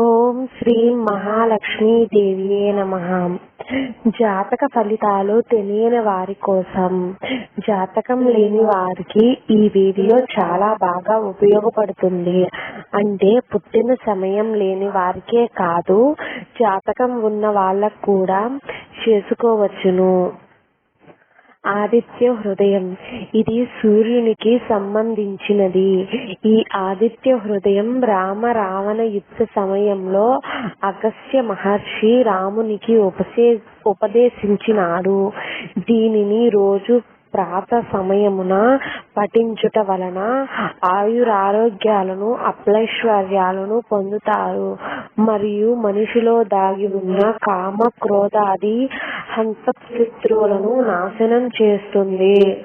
ఓం శ్రీ మహాలక్ష్మీదేవియే నమ. జాతక ఫలితాలు తెలియని వారి కోసం. జాతకం లేని వారికి ఈ వీడియో చాలా బాగా ఉపయోగపడుతుంది. అంటే పుట్టిన సమయం లేని వారికే కాదు జాతకం ఉన్న వాళ్ళకు కూడా చేసుకోవచ్చును. ఆదిత్య హృదయం ఇది సూర్యునికి సంబంధించినది. ఈ ఆదిత్య హృదయం రామ రావణ యుద్ధ సమయంలో అగస్య మహర్షి రామునికి ఉపసే ఉపదేశించినాడు. దీనిని రోజు ప్రాత సమయమున పఠించుట వలన ఆయురారోగ్యాలను అప్లైశ్వర్యాలను పొందుతారు. మరియు మనిషిలో దాగి ఉన్న కామ క్రోధాది హంసశత్రువులను నాశనం చేస్తుంది.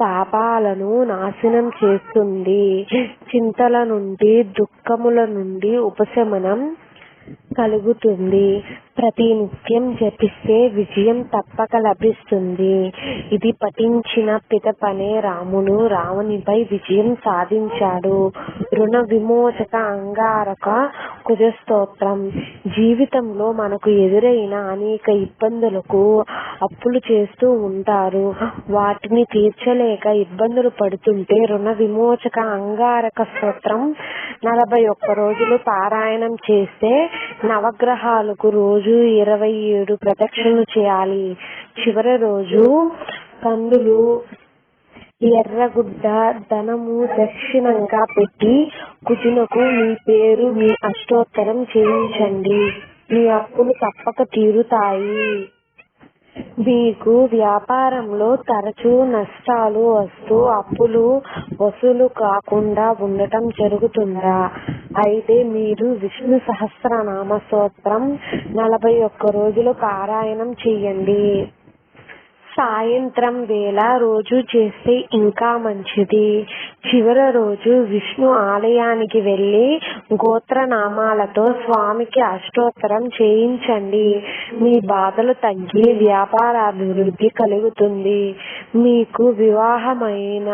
పాపాలను నాశనం చేస్తుంది. చింతల నుండి దుఃఖముల నుండి ఉపశమనం కలుగుతుంది. ప్రతి నిత్యం జపిస్తే విజయం తప్పక లభిస్తుంది. ఇది పఠించిన పితపనే రాముడు రావణిపై విజయం సాధించాడు. రుణ విమోచక అంగారక కుజస్తోత్రం. జీవితంలో మనకు ఎదురైన అనేక ఇబ్బందులకు అప్పులు చేస్తూ ఉంటారు. వాటిని తీర్చలేక ఇబ్బందులు పడుతుంటే రుణ విమోచక అంగారక స్తోత్రం నలభై ఒక్క రోజులు పారాయణం చేస్తే నవగ్రహాలకు రోజు ఇరవై ఏడు ప్రదక్షిణలు చేయాలి. చివరి రోజు కందులు ఎర్రగుడ్డ ధనము దక్షిణంగా పెట్టి కుజునకు మీ పేరు మీ అష్టోత్తరం చేయించండి. మీ అప్పులు తప్పక తీరుతాయి. మీకు వ్యాపారంలో తరచూ నష్టాలు వస్తూ అప్పులు వసూలు కాకుండా ఉండటం జరుగుతుందా? అయితే మీరు విష్ణు సహస్రనామ స్తోత్రం నలభై ఒక్క రోజులు పారాయణం చెయ్యండి సాయంత్రం వేళ రోజు చేస్తే ఇంకా మంచిది. చివరి రోజు విష్ణు ఆలయానికి వెళ్ళి గోత్రనామాలతో స్వామికి అష్టోత్తరం చేయించండి. మీ బాధలు తగ్గి వ్యాపారాభివృద్ధి కలుగుతుంది. మీకు వివాహమైన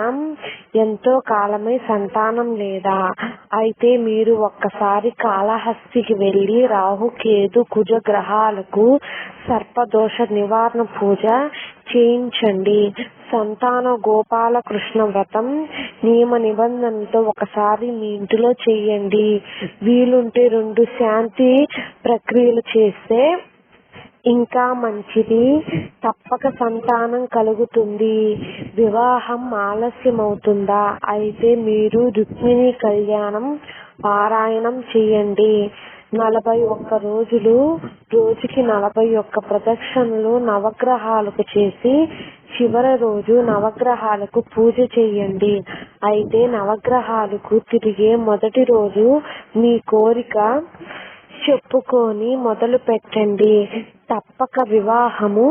ఎంతో కాలమై సంతానం లేదా. అయితే మీరు ఒక్కసారి కాళహస్తికి వెళ్ళి రాహు కేతు కుజ గ్రహాలకు సర్పదోష నివారణ పూజ చేయించండి సంతాన గోపాలకృష్ణ వ్రతం నియమ నిబంధనలతో ఒకసారి మీ ఇంటిలో చేయండి. వీలుంటే రెండు శాంతి ప్రక్రియలు చేస్తే ఇంకా మంచిది. తప్పక సంతానం కలుగుతుంది. వివాహం ఆలస్యం అవుతుందా అయితే మీరు రుక్మిణి కళ్యాణం పారాయణం చేయండి. నలభై ఒక్క రోజులు రోజుకి నలభై ఒక్క ప్రదక్షిణలు నవగ్రహాలకు చేసి చివరి రోజు నవగ్రహాలకు పూజ చేయండి. అయితే నవగ్రహాలకు తిరిగే మొదటి రోజు మీ కోరిక చెప్పుకొని మొదలు పెట్టండి. తప్పక వివాహము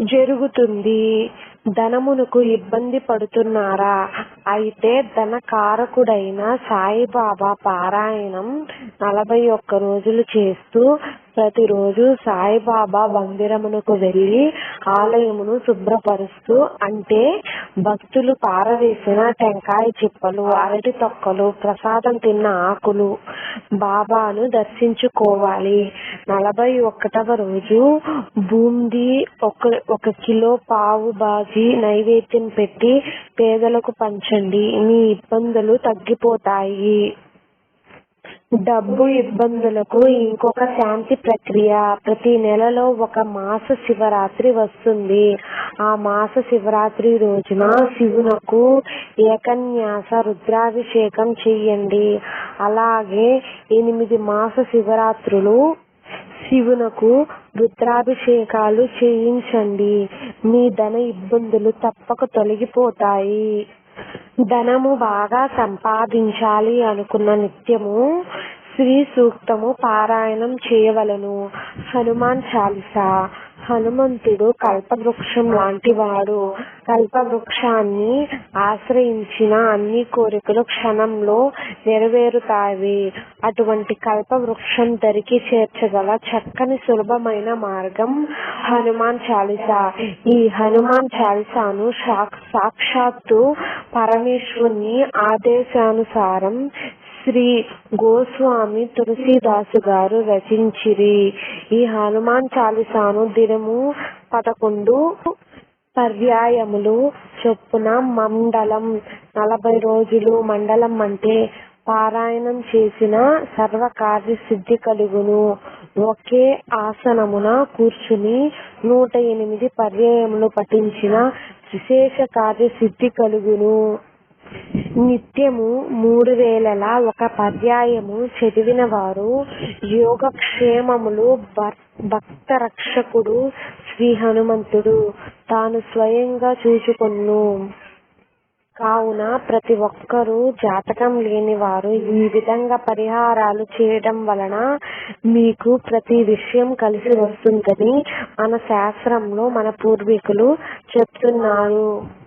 జరుగుతుంది. ధనమునకు ఇబ్బంది పడుతున్నారా? అయితే ధన కారకుడైన సాయిబాబా పారాయణం నలభై ఒక్క రోజులు చేస్తూ ప్రతిరోజు సాయిబాబా మందిరమునకు వెళ్ళి ఆలయమును శుభ్రపరుస్తూ అంటే భక్తులు పారవేసిన టెంకాయ చిప్పలు అరటి తొక్కలు ప్రసాదం తిన్న ఆకులు బాబాను దర్శించుకోవాలి. నలభై ఒకటవ రోజు బూందీ ఒక ఒక కిలో పావు బాజీ నైవేద్యం పెట్టి పేదలకు పంచండి. మీ ఇబ్బందులు తగ్గిపోతాయి. డబ్బు ఇబ్బందులకు ఇంకొక శాంతి ప్రక్రియ. ప్రతి నెలలో ఒక మాస శివరాత్రి వస్తుంది. ఆ మాస శివరాత్రి రోజున శివునకు ఏకన్యాస రుద్రాభిషేకం చెయ్యండి అలాగే ఎనిమిది మాస శివరాత్రులు శివునకు రుద్రాభిషేకాలు చేయించండి. మీ ధన ఇబ్బందులు తప్పక తొలగిపోతాయి. ధనము బాగా సంపాదించాలి అనుకున్న నిత్యము శ్రీ సూక్తము పారాయణం చేయవలను. హనుమాన్ చాలీసా. హనుమంతుడు కల్పవృక్షం లాంటివాడు కల్పవృక్షాన్ని ఆశ్రయించిన అన్ని కోరికలు క్షణంలో నెరవేరుతాయి. అటువంటి కల్పవృక్షం దరికి చేర్చగల చక్కని సులభమైన మార్గం హనుమాన్ చాలీసా. ఈ హనుమాన్ చాలీసాను సాక్షాత్తు పరమేశ్వరుని ఆదేశానుసారం శ్రీ గోస్వామి తులసీదాసు గారు రచించిరి. ఈ హనుమాన్ చాలీసాను దినము పదకొండు పర్యాయములు చొప్పున మండలం. నలభై రోజులు మండలం అంటే పారాయణం చేసిన సర్వకార్య సిద్ధి కలుగును. ఒకే ఆసనమున కూర్చుని నూట ఎనిమిది పర్యాయములు పఠించిన విశేష కార్య సిద్ధి కలుగును. నిత్యము మూడు వేలల ఒక పర్యాయము చదివిన వారు యోగక్షేమములు భక్త రక్షకుడు శ్రీ హనుమంతుడు తాను స్వయంగా చూచుకొన్ను. కావున ప్రతి ఒక్కరూ జాతకం లేని వారు ఈ విధంగా పరిహారాలు చేయడం వలన మీకు ప్రతి విషయం కలిసి వస్తుందని మన శాస్త్రంలో మన పూర్వీకులు చెప్తున్నారు.